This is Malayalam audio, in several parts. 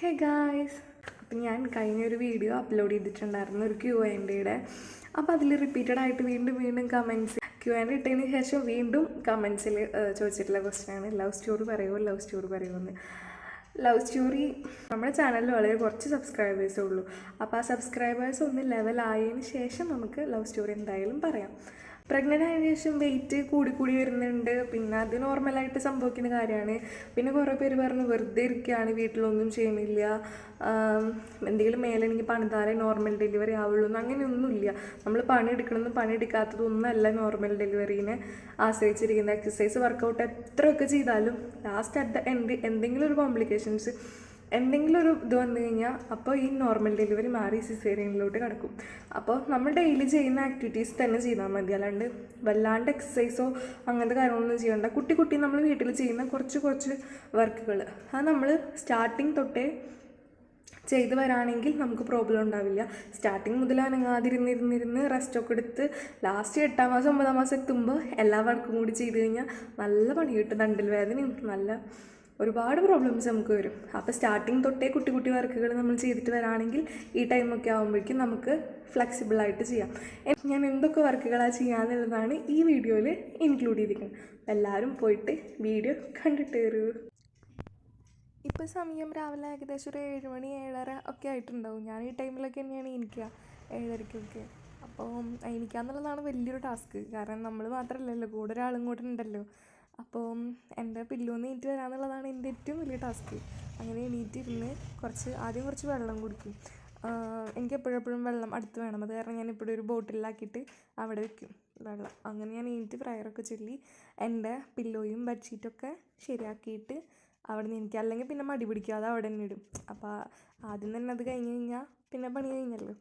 ഹേ ഗായ്സ് അപ്പം ഞാൻ കഴിഞ്ഞൊരു വീഡിയോ അപ്ലോഡ് ചെയ്തിട്ടുണ്ടായിരുന്നു ഒരു ക്യു എന്റെയുടെ അപ്പോൾ അതിൽ റിപ്പീറ്റഡ് ആയിട്ട് വീണ്ടും വീണ്ടും കമൻസ് ക്യു ആൻഡ് ഇട്ടതിന് ശേഷം വീണ്ടും കമൻസിൽ ചോദിച്ചിട്ടുള്ള ക്വസ്റ്റ്യനാണ് ലവ് സ്റ്റോറി പറയുമോ ലവ് സ്റ്റോറി പറയുമോ എന്ന്. ലവ് സ്റ്റോറി നമ്മുടെ ചാനലിൽ വളരെ കുറച്ച് സബ്സ്ക്രൈബേഴ്സേ ഉള്ളൂ. അപ്പോൾ ആ സബ്സ്ക്രൈബേഴ്സ് ഒന്ന് ലെവലായതിന് ശേഷം നമുക്ക് ലവ് സ്റ്റോറി എന്തായാലും പറയാം. പ്രഗ്നന്റ് ആയതിനു ശേഷം വെയിറ്റ് കൂടി കൂടി വരുന്നുണ്ട്. പിന്നെ അത് നോർമലായിട്ട് സംഭവിക്കുന്ന കാര്യമാണ്. പിന്നെ കുറേ പേര് പറഞ്ഞു വെറുതെ ഇരിക്കുകയാണ് വീട്ടിലൊന്നും ചെയ്യുന്നില്ല. എന്തെങ്കിലും മേലെ എനിക്ക് പണിതാലേ നോർമൽ ഡെലിവറി ആവുള്ളൂ. എന്ന് അങ്ങനെയൊന്നുമില്ല. നമ്മൾ പണിയെടുക്കണമെന്നും പണിയെടുക്കാത്തതൊന്നുമല്ല നോർമൽ ഡെലിവറീനെ ആശ്രയിച്ചിരിക്കുന്നത്. എക്സസൈസ് വർക്കൗട്ട് എത്രയൊക്കെ ചെയ്താലും ലാസ്റ്റ് അറ്റ് ദ എൻഡ് എന്തെങ്കിലും ഒരു കോംപ്ലിക്കേഷൻസ് എന്തെങ്കിലും ഒരു ഇത് വന്നു കഴിഞ്ഞാൽ അപ്പോൾ ഈ നോർമൽ ഡെലിവറി മാറി സിസേറിയനിലോട്ട് കിടക്കും. അപ്പോൾ നമ്മൾ ഡെയിലി ചെയ്യുന്ന ആക്ടിവിറ്റീസ് തന്നെ ചെയ്താൽ മതി. അല്ലാണ്ട് വല്ലാണ്ട് എക്സസൈസോ അങ്ങനത്തെ കാര്യങ്ങളൊന്നും ചെയ്യണ്ട. കുട്ടി കുട്ടി നമ്മൾ വീട്ടിൽ ചെയ്യുന്ന കുറച്ച് കുറച്ച് വർക്കുകൾ അത് നമ്മൾ സ്റ്റാർട്ടിങ് തൊട്ടേ ചെയ്തു വരാണെങ്കിൽ നമുക്ക് പ്രോബ്ലം ഉണ്ടാവില്ല. സ്റ്റാർട്ടിങ് മുതൽ അനങ്ങാതിരുന്നിരുന്നിരുന്ന് റെസ്റ്റൊക്കെ എടുത്ത് ലാസ്റ്റ് എട്ടാം മാസം ഒമ്പതാം മാസം എത്തുമ്പോൾ എല്ലാ വർക്കും കൂടി ചെയ്ത് കഴിഞ്ഞാൽ നല്ല പണി കിട്ടും. തണ്ടിൽ വേദനയും നല്ല ഒരുപാട് പ്രോബ്ലംസ് നമുക്ക് വരും. അപ്പോൾ സ്റ്റാർട്ടിങ് തൊട്ടേ കുട്ടി കുട്ടി വർക്കുകൾ നമ്മൾ ചെയ്തിട്ട് വരാണെങ്കിൽ ഈ ടൈമൊക്കെ ആകുമ്പോഴേക്കും നമുക്ക് ഫ്ലെക്സിബിൾ ആയിട്ട് ചെയ്യാം. ഞാൻ എന്തൊക്കെ വർക്കുകളാണ് ചെയ്യാന്നുള്ളതാണ് ഈ വീഡിയോയിൽ ഇൻക്ലൂഡ് ചെയ്തിരിക്കുന്നത്. എല്ലാവരും പോയിട്ട് വീഡിയോ കണ്ടിട്ട് വരൂ. ഇപ്പോൾ സമയം രാവിലെ ഏകദേശം ഒരു ഏഴ് മണി ഏഴര ഒക്കെ ആയിട്ടുണ്ടാവും. ഞാൻ ഈ ടൈമിലൊക്കെ തന്നെയാണ് എനിക്കുക ഏഴരയ്ക്കൊക്കെ അപ്പോൾ എനിക്കാന്നുള്ളതാണ് വലിയൊരു ടാസ്ക് കാരണം നമ്മൾ മാത്രമല്ലല്ലോ കൂടെ ഒരാളും കൂടെ ഉണ്ടല്ലോ. അപ്പോൾ എന്റെ പില്ലോന്ന് എണീറ്റ് വരാന്നുള്ളതാണ് എന്റെ ഏറ്റവും വലിയ ടാസ്ക്. അങ്ങനെ എണീറ്റിരുന്ന് കുറച്ച് ആദ്യം കുറച്ച് വെള്ളം കുടിക്കും. എനിക്ക് എപ്പോഴെപ്പോഴും വെള്ളം അടുത്ത് വേണം. അത് കാരണം ഞാൻ ഇപ്പോഴും ഒരു ബോട്ടിലാക്കിയിട്ട് അവിടെ വെക്കും വെള്ളം. അങ്ങനെ ഞാൻ എണീറ്റ് പ്രയറൊക്കെ ചൊല്ലി എന്റെ പില്ലോയും ബെഡ്ഷീറ്റൊക്കെ ശരിയാക്കിയിട്ട് അവിടെ നിന്ന് എനിക്ക് അല്ലെങ്കിൽ പിന്നെ മടി പിടിക്കാതെ അവിടെ തന്നെ ഇടും. അപ്പോൾ ആദ്യം തന്നെ അത് കഴിഞ്ഞ് കഴിഞ്ഞാൽ പിന്നെ പണി കഴിഞ്ഞല്ലോ.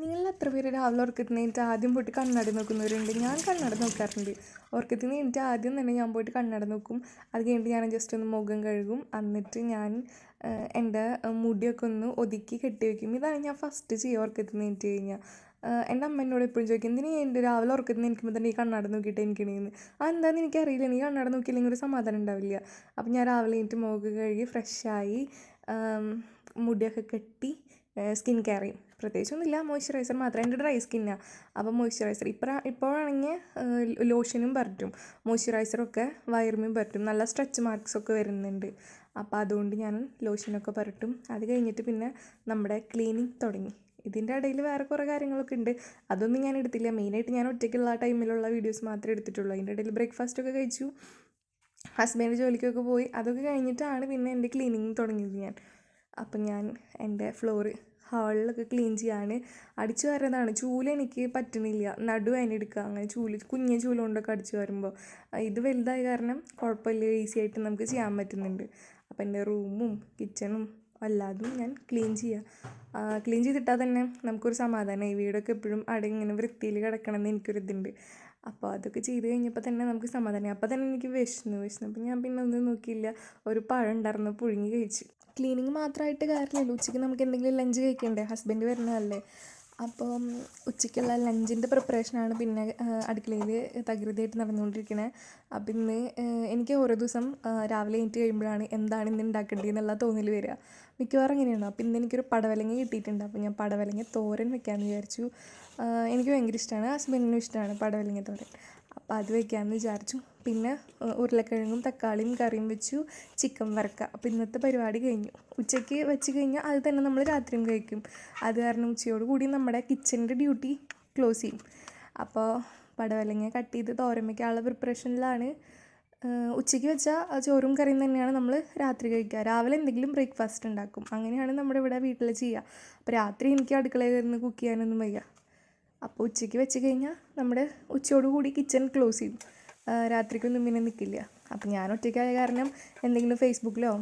നിങ്ങൾ എത്ര പേര് രാവിലെ ഉറക്കത്തിന് എനിക്ക് ആദ്യം പോയിട്ട് കണ്ണട നോക്കുന്നവരുണ്ട്? ഞാൻ കണ്ണട നോക്കാറുണ്ട്. ഉറക്കത്തിന് എനിക്ക് ആദ്യം തന്നെ ഞാൻ പോയിട്ട് കണ്ണട നോക്കും. അത് കഴിഞ്ഞിട്ട് ഞാൻ ജസ്റ്റ് ഒന്ന് മുഖം കഴുകും. എന്നിട്ട് ഞാൻ എന്റെ മുടിയൊക്കെ ഒന്ന് ഒതുക്കി കെട്ടി വയ്ക്കും ഇതാണ് ഞാൻ ഫസ്റ്റ് ചെയ്യുക ഉറക്കത്തിന് എനിക്ക് കഴിഞ്ഞാൽ എന്റെ അമ്മ എന്നോട് എപ്പോഴും ചോദിക്കും എന്തിനാ എന്റെ രാവിലെ ഉറക്കത്തിന് എനിക്കുമ്പോൾ തന്നെ ഈ കണ്ണട നോക്കിയിട്ട് എനിക്കണേന്ന്? ആ എന്താണെന്ന് എനിക്കറിയില്ല. നീ കണ്ണട നോക്കിയില്ലെങ്കിൽ ഒരു സമാധാനം ഉണ്ടാവില്ല. അപ്പം ഞാൻ രാവിലെ എനിക്ക് മുഖം കഴുകി ഫ്രഷായി മുടിയൊക്കെ കെട്ടി സ്കിൻ കെയർ ചെയ്യും. പ്രത്യേകിച്ചൊന്നുമില്ല. മോയ്സ്ചറൈസർ മാത്രമേ എന്റെ ഡ്രൈ സ്കിന്നാണ് അപ്പോൾ മോയ്സ്ചറൈസർ ഇപ്പം ഇപ്പോഴാണെങ്കിൽ ലോഷനും പറ്റും മോയ്സ്ചറൈസറൊക്കെ വയറുമേയും പറ്റും നല്ല സ്ട്രെച്ച് മാർക്സ് ഒക്കെ വരുന്നുണ്ട്. അപ്പോൾ അതുകൊണ്ട് ഞാൻ ലോഷനൊക്കെ പരട്ടും. അത് കഴിഞ്ഞിട്ട് പിന്നെ നമ്മുടെ ക്ലീനിങ് തുടങ്ങി. ഇതിന്റെ ഇടയിൽ വേറെ കുറേ കാര്യങ്ങളൊക്കെ ഉണ്ട്. അതൊന്നും ഞാൻ എടുത്തില്ല. മെയിനായിട്ട് ഞാൻ ഒറ്റയ്ക്കുള്ള ടൈമിലുള്ള വീഡിയോസ് മാത്രമേ എടുത്തിട്ടുള്ളൂ. അതിന്റെ ഇടയിൽ ബ്രേക്ക്ഫാസ്റ്റൊക്കെ കഴിച്ചു. ഹസ്ബൻഡ് ജോലിക്കൊക്കെ പോയി. അതൊക്കെ കഴിഞ്ഞിട്ടാണ് പിന്നെ എന്റെ ക്ലീനിങ് തുടങ്ങിയത് ഞാൻ. അപ്പം ഞാൻ എന്റെ ഫ്ലോറ് ഹാളിലൊക്കെ ക്ലീൻ ചെയ്യാണ് അടിച്ചു വരുന്നതാണ് ചൂൽ എനിക്ക് പറ്റുന്നില്ല നടു അതിനെടുക്കുക അങ്ങനെ ചൂൽ കുഞ്ഞ ചൂൽ കൊണ്ടൊക്കെ അടിച്ചു വരുമ്പോൾ. ഇത് വലുതായ കാരണം കുഴപ്പമില്ല. ഈസി ആയിട്ട് നമുക്ക് ചെയ്യാൻ പറ്റുന്നുണ്ട്. അപ്പം എന്റെ റൂമും കിച്ചണും അല്ലാതും ഞാൻ ക്ലീൻ ചെയ്യുക ക്ലീൻ ചെയ്തിട്ടാൽ തന്നെ നമുക്കൊരു സമാധാനമായി. വീടൊക്കെ എപ്പോഴും അവിടെ ഇങ്ങനെ വൃത്തിയിൽ കിടക്കണം എന്ന് എനിക്കൊരിതുണ്ട്. അപ്പോൾ അതൊക്കെ ചെയ്ത് കഴിഞ്ഞപ്പോൾ തന്നെ നമുക്ക് സമാധാനം അപ്പോൾ തന്നെ എനിക്ക് വിശന്നു വിശന്നു. അപ്പോൾ ഞാൻ പിന്നെ ഒന്നും നോക്കിയില്ല. ഒരു പഴം ഉണ്ടായിരുന്നു പുഴുങ്ങി കഴിച്ചു. ക്ലീനിങ് മാത്രമായിട്ട് കാര്യമില്ലല്ലോ ഉച്ചയ്ക്ക് നമുക്ക് എന്തെങ്കിലും ലഞ്ച് കഴിക്കണ്ടേ? ഹസ്ബൻഡ് വരുന്നതല്ലേ? അപ്പം ഉച്ചയ്ക്കുള്ള ലഞ്ചിന്റെ പ്രിപ്പറേഷനാണ് പിന്നെ അടുക്കളയിൽ തകൃതിയായിട്ട് നടന്നുകൊണ്ടിരിക്കുന്നത് അപ്പം ഇന്ന് എനിക്ക് ഓരോ ദിവസം രാവിലെ എണീറ്റ് കഴിയുമ്പോഴാണ് എന്താണ് ഇന്ന് ഉണ്ടാക്കേണ്ടത് എന്നുള്ള തോന്നൽ വരിക. മിക്കവാറും അങ്ങനെയാണ്. അപ്പം ഇന്ന് എനിക്കൊരു പടവലങ്ങ കിട്ടിയിട്ടുണ്ട്. അപ്പം ഞാൻ പടവലങ്ങ തോരൻ വെക്കാമെന്ന് വിചാരിച്ചു. എനിക്ക് ഭയങ്കര ഇഷ്ടമാണ് ഹസ്ബൻഡിനും ഇഷ്ടമാണ് പടവലങ്ങ തോരൻ. അപ്പോൾ അത് വെക്കാമെന്ന് വിചാരിച്ചു. പിന്നെ ഉരുളക്കിഴങ്ങും തക്കാളിയും കറിയും വെച്ചു ചിക്കൻ വറക്കുക അപ്പോൾ ഇന്നത്തെ പരിപാടി കഴിഞ്ഞു. ഉച്ചയ്ക്ക് വെച്ച് കഴിഞ്ഞാൽ അത് തന്നെ നമ്മൾ രാത്രിയും കഴിക്കും. അത് കാരണം ഉച്ചയോട് കൂടി നമ്മുടെ കിച്ചണിന്റെ ഡ്യൂട്ടി ക്ലോസ് ചെയ്യും. അപ്പോൾ പടവലങ്ങ കട്ട് ചെയ്ത് തോരൻ വയ്ക്കാനുള്ള പ്രിപ്പറേഷനിലാണ് ഉച്ചയ്ക്ക് വെച്ച ചോറും കറിയും തന്നെയാണ് നമ്മൾ രാത്രി കഴിക്കുക. രാവിലെ എന്തെങ്കിലും ബ്രേക്ക്ഫാസ്റ്റ് ഉണ്ടാക്കും. അങ്ങനെയാണ് നമ്മുടെ ഇവിടെ വീട്ടിൽ ചെയ്യുക. അപ്പോൾ രാത്രി എനിക്ക് അടുക്കളയിൽ നിന്ന് കുക്ക് ചെയ്യാനൊന്നും വയ്യ. അപ്പോൾ ഉച്ചയ്ക്ക് വെച്ച് കഴിഞ്ഞാൽ നമ്മുടെ ഉച്ചയോട് കൂടി കിച്ചൺ ക്ലോസ് ചെയ്യും രാത്രിക്കൊന്നും പിന്നെ നിൽക്കില്ല അപ്പം ഞാൻ ഒറ്റയ്ക്കായ കാരണം എന്തെങ്കിലും ഫേസ്ബുക്കിലോ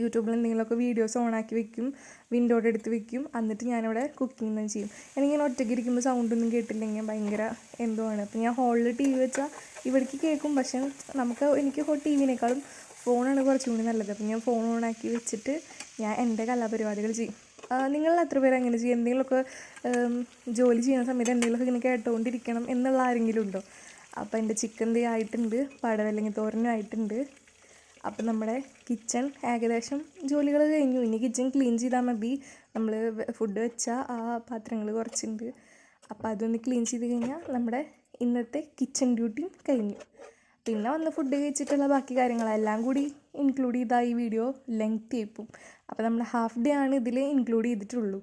യൂട്യൂബിൽ എന്തെങ്കിലുമൊക്കെ വീഡിയോസ് ഓണാക്കി വെക്കും വിൻഡോയുടെ എടുത്ത് വെക്കും. എന്നിട്ട് ഞാനിവിടെ കുക്കിംഗ് ഒന്നും ചെയ്യും. എനിക്കിങ്ങനെ ഒറ്റയ്ക്ക് ഇരിക്കുമ്പോൾ സൗണ്ടൊന്നും കേട്ടില്ലെങ്കിൽ ഭയങ്കര എന്തോ ആണ് അപ്പം ഞാൻ ഹോളിൽ ടി വി വെച്ചാൽ ഇവിടേക്ക് കേൾക്കും പക്ഷേ നമുക്ക് എനിക്ക് ടി വിനേക്കാളും ഫോണാണ് കുറച്ചും കൂടി നല്ലത്. അപ്പം ഞാൻ ഫോൺ ഓണാക്കി വെച്ചിട്ട് ഞാൻ എന്റെ കലാപരിപാടികൾ ചെയ്യും. നിങ്ങൾ എത്ര പേര് അങ്ങനെ ചെയ്യും? എന്തെങ്കിലുമൊക്കെ ജോലി ചെയ്യുന്ന സമയത്ത് എന്തെങ്കിലുമൊക്കെ ഇങ്ങനെ കേട്ടുകൊണ്ടിരിക്കണം എന്നുള്ള ആരെങ്കിലും ഉണ്ടോ? അപ്പോൾ എന്റെ ചിക്കൻ ദേ ആയിട്ടുണ്ട് പടവല്ലെങ്കിൽ തോരനും ആയിട്ടുണ്ട്. അപ്പം നമ്മുടെ കിച്ചൺ ഏകദേശം ജോലികൾ കഴിഞ്ഞു. ഇനി കിച്ചൺ ക്ലീൻ ചെയ്താൽ മതി. നമ്മൾ ഫുഡ് വെച്ച ആ പാത്രങ്ങൾ കുറച്ചുണ്ട്. അപ്പോൾ അതൊന്ന് ക്ലീൻ ചെയ്ത് കഴിഞ്ഞാൽ നമ്മുടെ ഇന്നത്തെ കിച്ചൺ ഡ്യൂട്ടി കഴിഞ്ഞു. പിന്നെ വന്ന് ഫുഡ് കഴിച്ചിട്ടുള്ള ബാക്കി കാര്യങ്ങളെല്ലാം കൂടി ഇൻക്ലൂഡ് ചെയ്താൽ ഈ വീഡിയോ ലെങ്ത് ആയിപ്പോവും അപ്പോൾ നമ്മൾ ഹാഫ് ഡേ ആണ് ഇതിൽ ഇൻക്ലൂഡ് ചെയ്തിട്ടുള്ളൂ.